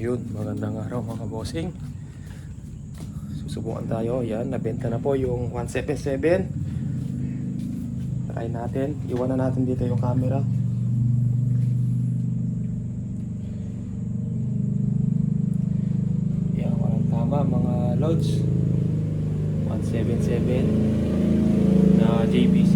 Yun, magandang araw mga bossing. Susubukan tayo. Yan, nabenta na po yung 177. Try natin. Iwan na natin dito yung camera. Yan, walang tama mga loads. 177 na JBC.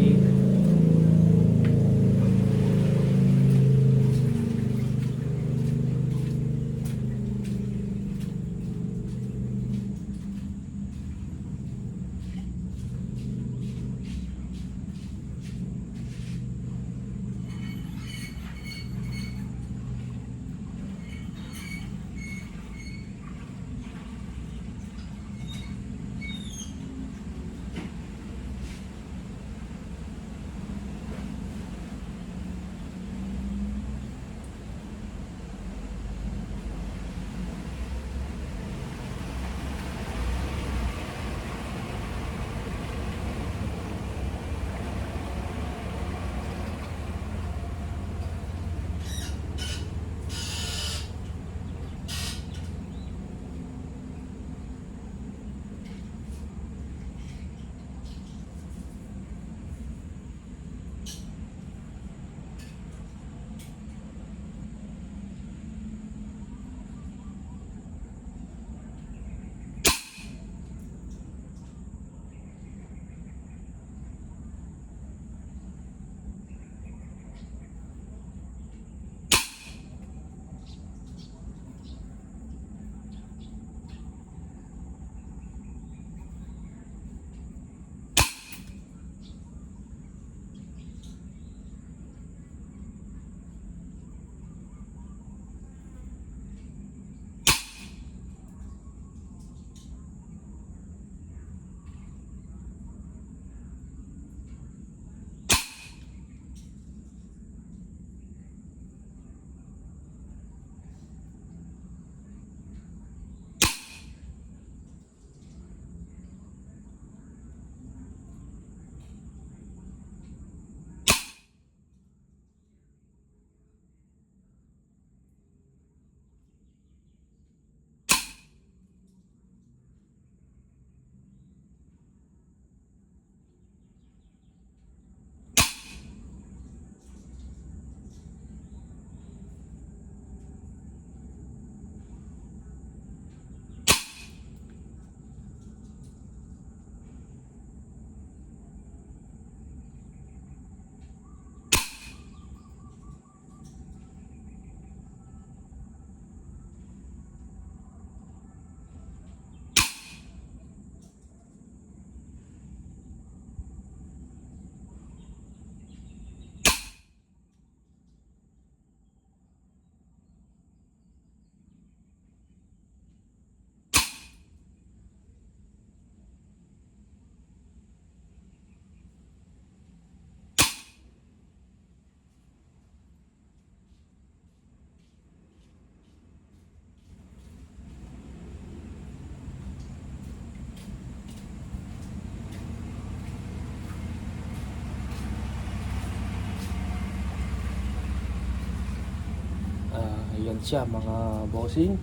Yan siya mga bossing.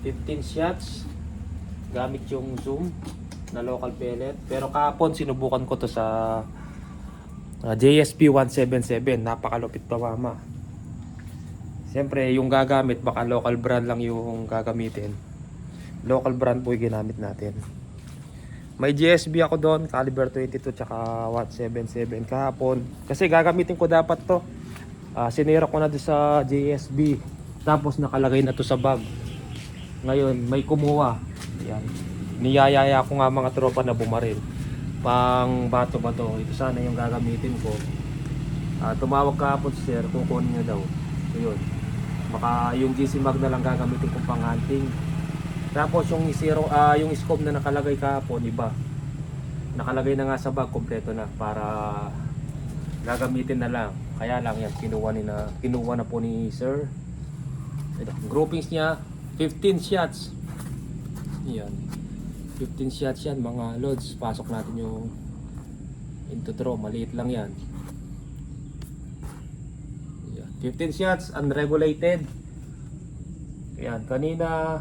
15 shots gamit yung zoom na local pellet. Pero kahapon sinubukan ko to sa ah, JSP 177. Napakalupit pa mama. Siyempre, yung gagamit, baka local brand lang yung gagamitin. Local brand po yung ginamit natin. May GSB ako doon, caliber 22 tsaka 177 kahapon. Kasi gagamitin ko dapat to. Ah, sinira ko na doon sa JSB. Tapos nakalagay na to sa bag. Ngayon, may kumuha. Yan. Niyayaya ko nga mga tropa na bumaril. Pang bato ba to? Ito sana yung gagamitin ko. Ah, tumawag kahapon si sir, kukunin niya daw. Yun. Baka yung GC mag na lang gagamitin kong pang hunting. Tapos yung zero, ah, yung scope na nakalagay kahapon, iba. Nakalagay na nga sa bag, kompleto na para gagamitin na lang. Kaya lang yan, kinuha, ni na, kinuha na po ni sir. Ito, groupings niya, 15 shots. Yan. 15 shots yan, mga loads. Pasok natin yung into throw. Maliit lang yan. Yan. 15 shots, unregulated. Yan, kanina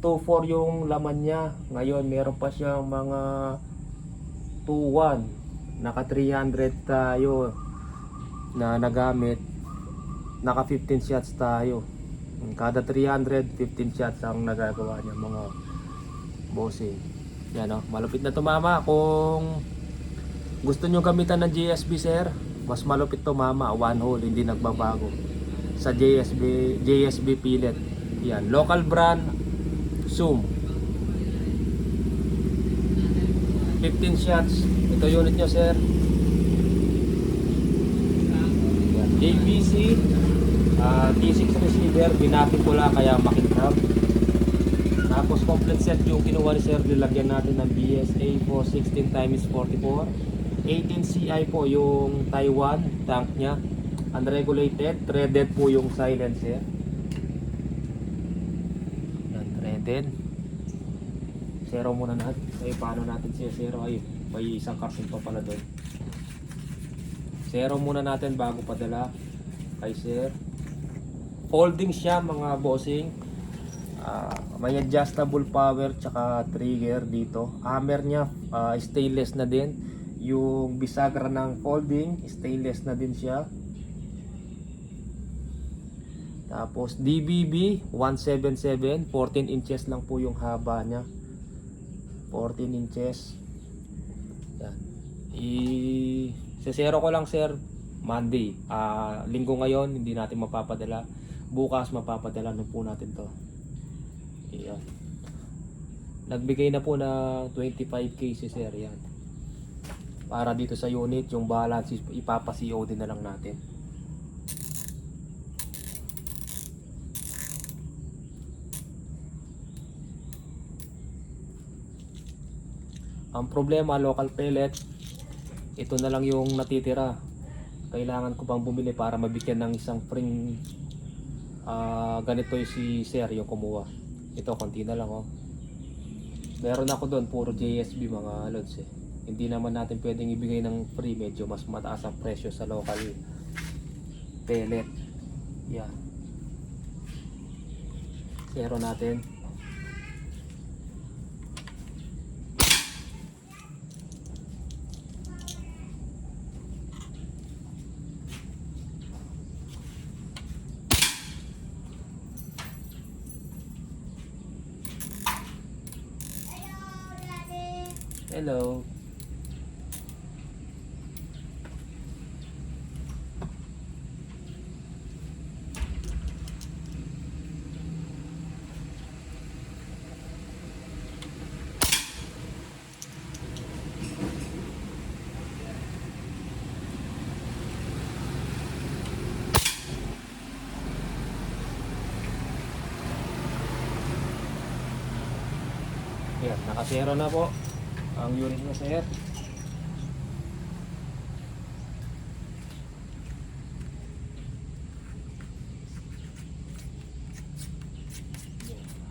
2.4 yung laman niya. Ngayon meron pa siyang mga 2.1. Naka 300 tayo na nagamit. Naka 15 shots tayo. Kada 300, 15 shots ang nagagawa niya mga bossing. Yan o, malupit na tumama. Kung gusto nyo gamitan ng JSB sir, mas malupit tumama. One hole, hindi nagbabago. Sa JSB, JSB Pillet. Yan, local brand, Zoom. 15 shots. Ito unit nyo sir. Yan, JVC. ah, T6 receiver, binapit ko lang kaya makintab. Tapos complete set yung kinuha ni Sir, nilagyan natin ng BSA po 16 times 44. 18 CI po yung Taiwan tank niya. Unregulated, threaded po yung silencer. Yan, threaded. Zero muna natin. Ay, paano natin siya zero? Ay, may isang carton pa pala doon. Zero muna natin bago padala kay Sir. Folding siya mga bossing. Ah, may adjustable power tsaka trigger dito. Hammer niya ah, stainless na din. Yung bisagra ng folding, stainless na din siya. Tapos DBB 177, 14 inches lang po yung haba niya. 14 inches. Yan. I sesero ko lang sir Monday. Ah, linggo ngayon hindi natin mapapadala. Bukas mapapadala na po natin 'to. Ayan. Nagbigay na po ng 25k si sir yan. Para dito sa unit, yung balance is- ipapa-COD na lang natin. Ang problema, local pellet, ito na lang yung natitira. Kailangan ko pang bumili para mabigyan ng isang spring ah ganito yung si Sir yung kumuha. Ito, konti na lang oh. Meron ako doon, puro JSB mga lods eh. Hindi naman natin pwedeng ibigay ng free, medyo mas mataas ang presyo sa local pellet. Yan. Zero natin. Hello. Yan, nakasero na po ang unit na sir.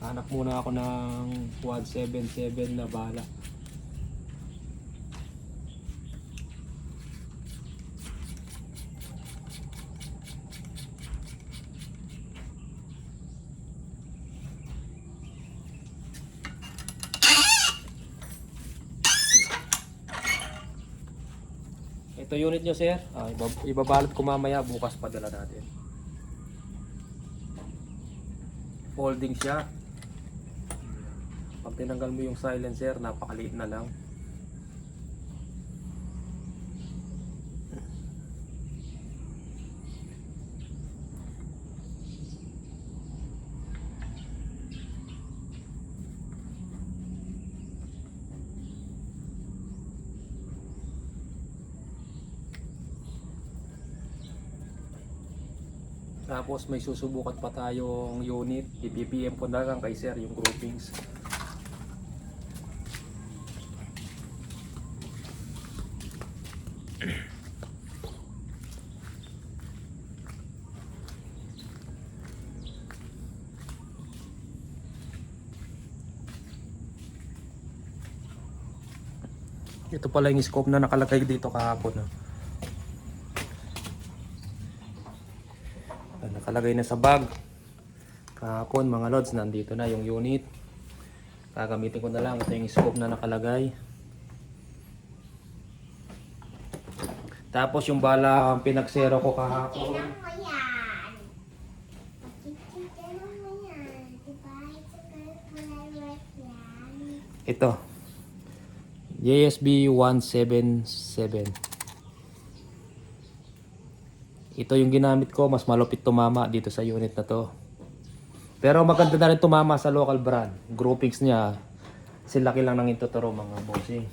Hanap muna ako ng quad 77 na bala. Ito unit nyo sir. Ah, ibab- ibabalot ko mamaya bukas padala natin. Folding siya. Pag tinanggal mo yung silencer, napakaliit na lang. Tapos may susubukan pa tayong unit. I-BPM ko na lang kay sir yung groupings. Ito pala yung scope na nakalagay dito kahapon. ah. Ah, Nakalagay na sa bag. Ka kahapon mga lods, nandito na yung unit. Gagamitin ko na lang. Ito yung scope na nakalagay. Tapos yung bala ang pinagsero ko kahapon. Ito. JSB 177. Ito yung ginamit ko. Mas malupit tumama dito sa unit na to. Pero maganda na rin tumama sa local brand. Groupings niya. Silaki lang ng intuturo mga bossing.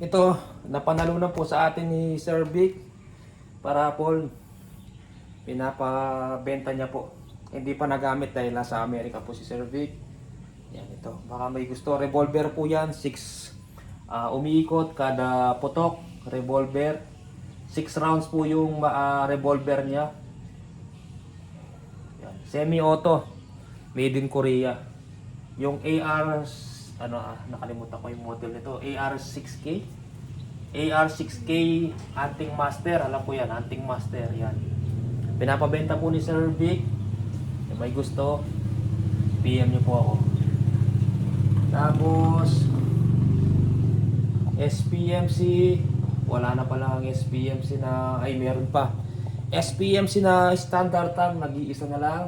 Ito, napanalunan po sa atin ni Sir Vic. Para po, pinapabenta niya po. Hindi pa nagamit dahil nasa Amerika po si Sir Vic. Yan ito. Baka may gusto. Revolver po yan. 6 umiikot kada putok. Revolver. 6 rounds po yung ah, revolver niya. Semi-auto. Made in Korea. Yung AR ano ah, nakalimutan ko yung model nito. AR6K. AR6K Hunting Master. Alam ko yan, Hunting Master. Yan. Pinapabenta po ni Sir Vic. May gusto, PM niyo po ako. Tapos, SPMC, wala na pala ang SPMC na, ay meron pa. SPMC na standard tank, nag-iisa na lang.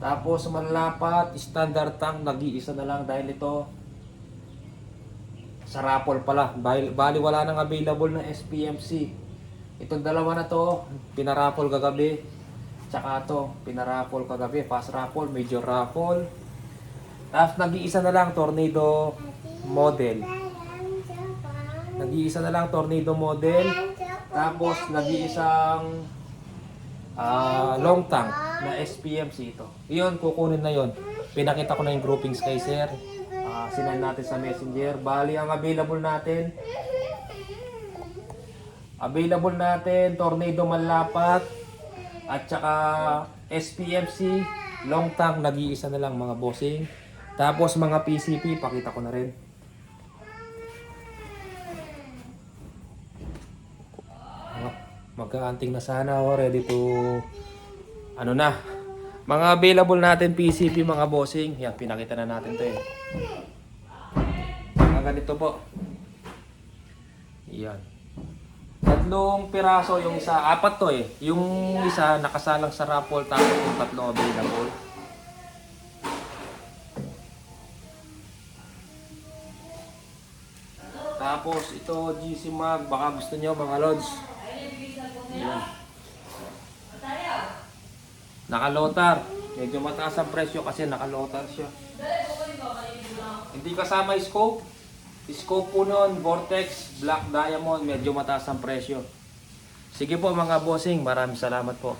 Tapos manlapat, standard tank, nag-iisa na lang dahil ito sa raffle pala. Bali, bali wala nang available na SPMC. Itong dalawa na to, pinaraffle kagabi. Tsaka to, pinaraffle kagabi. Fast raffle, major raffle. Tapos nag-iisa na lang, tornado model. Nag-iisa na lang, tornado model. Tapos nag-iisang ah, long tank na SPMC ito. Iyon, kukunin na yon. Pinakita ko na yung groupings kay sir. Ah, sinend natin sa messenger. Bali, ang available natin, available natin, Tornado Manlapat, at saka SPMC, long tank, nag-iisa na lang mga bossing. Tapos mga PCP, pakita ko na rin. Oh, Magkaanting na sana ako, ready to ano na. Mga available natin PCP mga bossing. Yan, pinakita na natin 'to eh. Mga ganito po. Yan. Tatlong piraso yung isa, apat to eh. Yung isa nakasalang sa raffle tapos yung tatlo available. Tapos ito GC Mag, baka gusto nyo mga lods. Yan. Nakalotar. Medyo mataas ang presyo kasi nakalotar siya. Hindi kasama scope. Scope po nun, Vortex, Black Diamond, medyo mataas ang presyo. Sige po mga bossing, maraming salamat po.